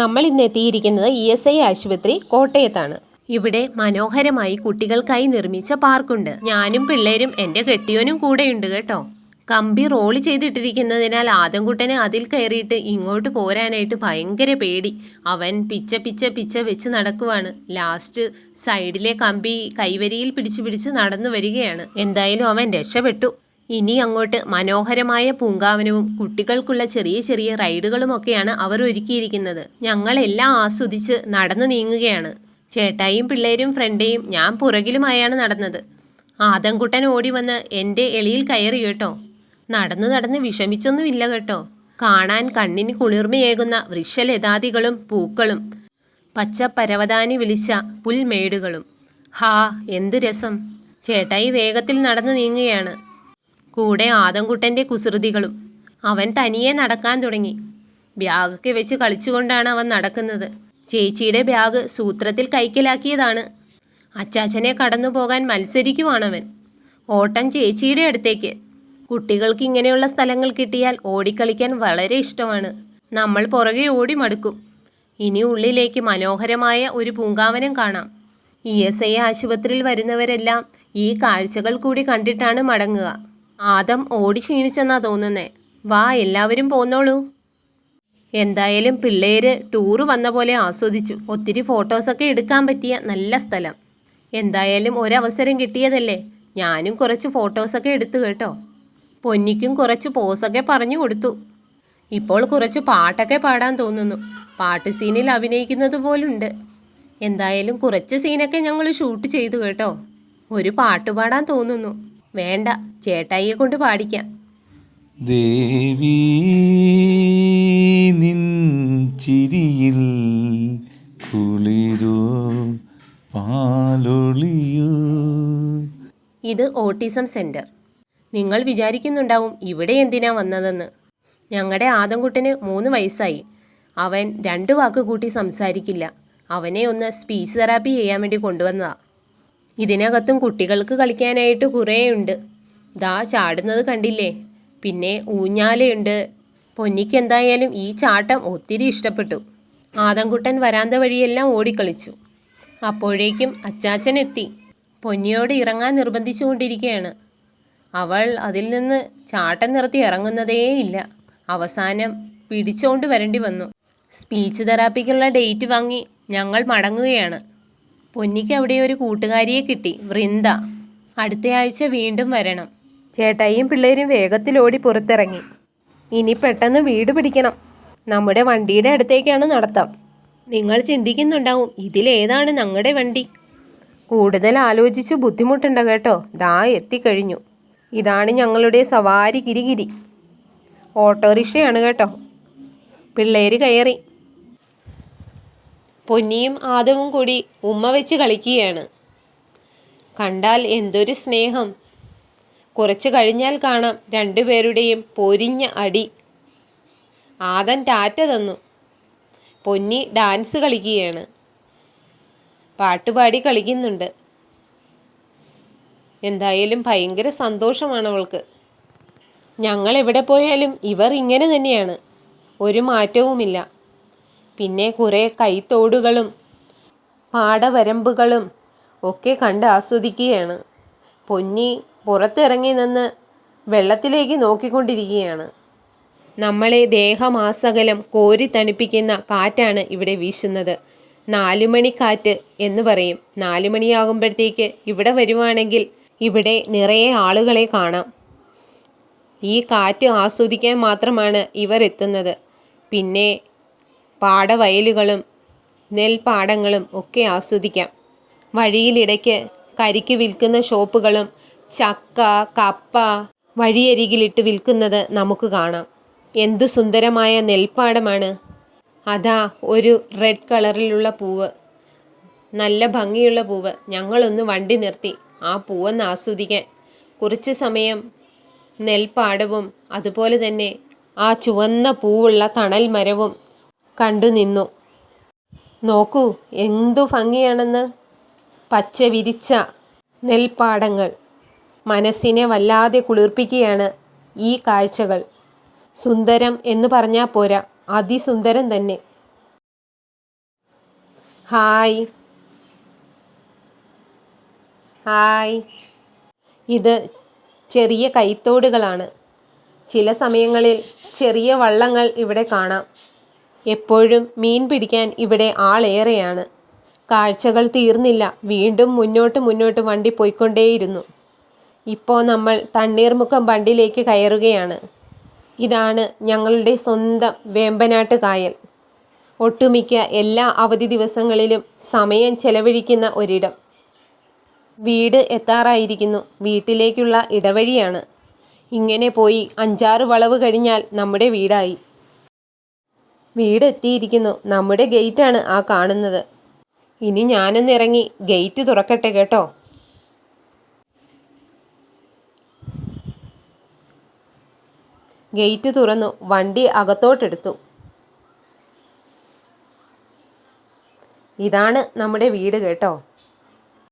നമ്മൾ ഇന്ന് എത്തിയിരിക്കുന്നത് ഇ എസ് ഐ ആശുപത്രി കോട്ടയത്താണ്. ഇവിടെ മനോഹരമായി കുട്ടികൾക്കായി നിർമ്മിച്ച പാർക്കുണ്ട്. ഞാനും പിള്ളേരും എന്റെ കെട്ടിയോനും കൂടെയുണ്ട് കേട്ടോ. കമ്പി റോൾ ചെയ്തിട്ടിരിക്കുന്നതിനാൽ ആദംകുട്ടന് അതിൽ കയറിയിട്ട് ഇങ്ങോട്ട് പോരാനായിട്ട് ഭയങ്കര പേടി. അവൻ പിച്ച പിച്ച പിച്ച വെച്ച് നടക്കുവാണ്. ലാസ്റ്റ് സൈഡിലെ കമ്പി കൈവരിയിൽ പിടിച്ചു പിടിച്ച് നടന്നു വരികയാണ്. എന്തായാലും അവൻ രക്ഷപ്പെട്ടു. ഇനി അങ്ങോട്ട് മനോഹരമായ പൂങ്കാവനവും കുട്ടികൾക്കുള്ള ചെറിയ ചെറിയ റൈഡുകളുമൊക്കെയാണ് അവർ ഒരുക്കിയിരിക്കുന്നത്. ഞങ്ങളെല്ലാം ആസ്വദിച്ച് നടന്നു നീങ്ങുകയാണ്. ചേട്ടായും പിള്ളേരും ഫ്രണ്ടേയും ഞാൻ പുറകിലുമായാണ് നടന്നത്. ആദംകുട്ടൻ ഓടി വന്ന് എന്റെ എളിയിൽ കയറി കേട്ടോ. നടന്നു നടന്ന് വിഷമിച്ചൊന്നുമില്ല കേട്ടോ. കാണാൻ കണ്ണിന് കുളിർമയേകുന്ന വൃക്ഷലതാദികളും പൂക്കളും പച്ച പരവതാനി വിളിച്ച പുൽമേടുകളും. ഹാ എന്തു രസം. ചേട്ടായി വേഗത്തിൽ നടന്നു നീങ്ങുകയാണ്. കൂടെ ആദംകുട്ടന്റെ കുസൃതികളും. അവൻ തനിയെ നടക്കാൻ തുടങ്ങി. ബാഗൊക്കെ വെച്ച് കളിച്ചുകൊണ്ടാണ് അവൻ നടക്കുന്നത്. ചേച്ചിയുടെ ബാഗ് സൂത്രത്തിൽ കൈക്കലാക്കിയതാണ്. അച്ചാച്ചനെ കടന്നു പോകാൻ മത്സരിക്കുവാണവൻ. ഓട്ടം ചേച്ചിയുടെ അടുത്തേക്ക്. കുട്ടികൾക്ക് ഇങ്ങനെയുള്ള സ്ഥലങ്ങൾ കിട്ടിയാൽ ഓടിക്കളിക്കാൻ വളരെ ഇഷ്ടമാണ്. നമ്മൾ പുറകെ ഓടി മടുക്കും. ഇനി ഉള്ളിലേക്ക് മനോഹരമായ ഒരു പൂങ്കാവനം കാണാം. ഇ എസ് ഐ ആശുപത്രിയിൽ വരുന്നവരെല്ലാം ഈ കാഴ്ചകൾ കൂടി കണ്ടിട്ടാണ് മടങ്ങുക. ആദം ഓടി ക്ഷീണിച്ചെന്നാ തോന്നുന്നേ. വാ എല്ലാവരും പോന്നോളൂ. എന്തായാലും പിള്ളേര് ടൂറ് വന്ന പോലെ ആസ്വദിച്ചു. ഒത്തിരി ഫോട്ടോസൊക്കെ എടുക്കാൻ പറ്റിയ നല്ല സ്ഥലം. എന്തായാലും ഒരവസരം കിട്ടിയതല്ലേ. ഞാനും കുറച്ച് ഫോട്ടോസൊക്കെ എടുത്തു കേട്ടോ. പൊന്നിക്കും കുറച്ച് പോസൊക്കെ പറഞ്ഞു കൊടുത്തു. ഇപ്പോൾ കുറച്ച് പാട്ടൊക്കെ പാടാൻ തോന്നുന്നു. പാട്ട് സീനിൽ അഭിനയിക്കുന്നത് പോലുണ്ട്. എന്തായാലും കുറച്ച് സീനൊക്കെ ഞങ്ങൾ ഷൂട്ട് ചെയ്തു കേട്ടോ. ഒരു പാട്ട് പാടാൻ തോന്നുന്നു. വേണ്ട ചേട്ടായിയെ കൊണ്ട് പാടിക്കാം. ദേവി നിൻ ചിരിയിൽ കുളിരോ പാലൊളിയോ. ഇത് ഓട്ടിസം സെന്റർ. നിങ്ങൾ വിചാരിക്കുന്നുണ്ടാവും ഇവിടെ എന്തിനാ വന്നതെന്ന്. ഞങ്ങളുടെ ആദംകുട്ടന് മൂന്ന് വയസ്സായി. അവൻ രണ്ട് വാക്ക് കൂട്ടി സംസാരിക്കില്ല. അവനെ ഒന്ന് സ്പീച്ച് തെറാപ്പി ചെയ്യാൻ വേണ്ടി കൊണ്ടുവന്നതാ. ഇതിനകത്തും കുട്ടികൾക്ക് കളിക്കാനായിട്ട് കുറേ ഉണ്ട് ദാ ചാടുന്നത് കണ്ടില്ലേ? പിന്നെ ഊഞ്ഞാലയുണ്ട് പൊന്നിക്ക് എന്തായാലും ഈ ചാട്ടം ഒത്തിരി ഇഷ്ടപ്പെട്ടു. ആദംകുട്ടൻ വരാന്ത വഴിയെല്ലാം ഓടിക്കളിച്ചു. അപ്പോഴേക്കും അച്ചാച്ചൻ എത്തി. പൊന്നിയോട് ഇറങ്ങാൻ നിർബന്ധിച്ചുകൊണ്ടിരിക്കുകയാണ് അവൾ അതിൽ നിന്ന് ചാട്ടം നിർത്തി ഇറങ്ങുന്നതേയില്ല അവസാനം പിടിച്ചോണ്ട് വരേണ്ടി വന്നു. സ്പീച്ച് തെറാപ്പിക്കുള്ള ഡേറ്റ് വാങ്ങി ഞങ്ങൾ മടങ്ങുകയാണ്. പൊന്നിക്ക് അവിടെ ഒരു കൂട്ടുകാരിയെ കിട്ടി വൃന്ദ. അടുത്തയാഴ്ച വീണ്ടും വരണം. ചേട്ടായിയും പിള്ളേരും വേഗത്തിലോടി പുറത്തിറങ്ങി. ഇനി പെട്ടെന്ന് വീട് പിടിക്കണം. നമ്മുടെ വണ്ടിയുടെ അടുത്തേക്കാണ് നടത്തം. നിങ്ങൾ ചിന്തിക്കുന്നുണ്ടാവും ഇതിലേതാണ് ഞങ്ങളുടെ വണ്ടി. കൂടുതൽ ആലോചിച്ച് ബുദ്ധിമുട്ടുണ്ട് കേട്ടോ. ദാ എത്തിക്കഴിഞ്ഞു. ഇതാണ് ഞങ്ങളുടെ സവാരി ഗിരിഗിരി ഓട്ടോറിക്ഷയാണ് കേട്ടോ. പിള്ളേര് കയറി. പൊന്നിയും ആദവും കൂടി ഉമ്മ വെച്ച് കളിക്കുകയാണ്. കണ്ടാൽ എന്തൊരു സ്നേഹം. കുറച്ച് കഴിഞ്ഞാൽ കാണാം. രണ്ടുപേരുടെയും പൊരിഞ്ഞ അടി. ആദൻ ടാറ്റ തന്നു. പൊന്നി ഡാൻസ് കളിക്കുകയാണ്. പാട്ടുപാടി കളിക്കുന്നുണ്ട്. എന്തായാലും ഭയങ്കര സന്തോഷമാണ് അവൾക്ക്. ഞങ്ങൾ എവിടെ പോയാലും ഇവർ ഇങ്ങനെ തന്നെയാണ്. ഒരു മാറ്റവുമില്ല. പിന്നെ കുറേ കൈത്തോടുകളും പാടവരമ്പുകളും ഒക്കെ കണ്ട് ആസ്വദിക്കുകയാണ്. പൊന്നി പുറത്തിറങ്ങി നിന്ന് വെള്ളത്തിലേക്ക് നോക്കിക്കൊണ്ടിരിക്കുകയാണ്. നമ്മളെ ദേഹമാസകലം കോരി തണുപ്പിക്കുന്ന കാറ്റാണ് ഇവിടെ വീശുന്നത്. നാലുമണിക്കാറ്റ് എന്ന് പറയും. നാലുമണിയാകുമ്പോഴത്തേക്ക് ഇവിടെ വരുവാണെങ്കിൽ ഇവിടെ നിറയെ ആളുകളെ കാണാം. ഈ കാറ്റ് ആസ്വദിക്കാൻ മാത്രമാണ് ഇവർ എത്തുന്നത്. പിന്നെ പാടവയലുകളും നെൽപ്പാടങ്ങളും ഒക്കെ ആസ്വദിക്കാം. വഴിയിലിടയ്ക്ക് കരിക്ക് വിൽക്കുന്ന ഷോപ്പുകളും ചക്ക കപ്പ വഴിയരികിലിട്ട് വിൽക്കുന്നത് നമുക്ക് കാണാം. എന്തു സുന്ദരമായ നെൽപ്പാടമാണ്. അതാ ഒരു റെഡ് കളറിലുള്ള പൂവ്. നല്ല ഭംഗിയുള്ള പൂവ്. ഞങ്ങളൊന്ന് വണ്ടി നിർത്തി ആ പൂവൊന്ന് ആസ്വദിക്കാൻ. കുറച്ച് സമയം നെൽപ്പാടവും അതുപോലെ തന്നെ ആ ചുവന്ന പൂവുള്ള തണൽ മരവും കണ്ടു നിന്നു. നോക്കൂ എന്തു ഭംഗിയാണെന്ന്. പച്ച വിരിച്ച നെൽപ്പാടങ്ങൾ. മനസ്സിനെ വല്ലാതെ കുളിർപ്പിക്കുകയാണ് ഈ കാഴ്ചകൾ. സുന്ദരം എന്ന് പറഞ്ഞാൽ പോരാ അതിസുന്ദരം തന്നെ. ഹായ്. ഹായ്. ഇത് ചെറിയ കൈത്തോടുകളാണ്. ചില സമയങ്ങളിൽ ചെറിയ വള്ളങ്ങൾ ഇവിടെ കാണാം. എപ്പോഴും മീൻ പിടിക്കാൻ ഇവിടെ ആളേറെയാണ്. കാഴ്ചകൾ തീർന്നില്ല വീണ്ടും മുന്നോട്ട് മുന്നോട്ട് വണ്ടി പോയിക്കൊണ്ടേയിരുന്നു. ഇപ്പോൾ നമ്മൾ തണ്ണീർമുക്കം ബണ്ടിലേക്ക് കയറുകയാണ്. ഇതാണ് ഞങ്ങളുടെ സ്വന്തം വേമ്പനാട്ട് കായൽ. ഒട്ടുമിക്ക എല്ലാ അവധി ദിവസങ്ങളിലും സമയം ചെലവഴിക്കുന്ന ഒരിടം. വീട് എത്താറായിരിക്കുന്നു. വീട്ടിലേക്കുള്ള ഇടവഴിയാണ്. ഇങ്ങനെ പോയി അഞ്ചാറ് വളവ് കഴിഞ്ഞാൽ നമ്മുടെ വീടായി. വീട് എത്തിയിരിക്കുന്നു. നമ്മുടെ ഗേറ്റാണ് ആ കാണുന്നത്. ഇനി ഞാനൊന്നിറങ്ങി ഗേറ്റ് തുറക്കട്ടെ കേട്ടോ? ഗേറ്റ് തുറന്നു. വണ്ടി അകത്തോട്ടെടുത്തു. ഇതാണ് നമ്മുടെ വീട് കേട്ടോ.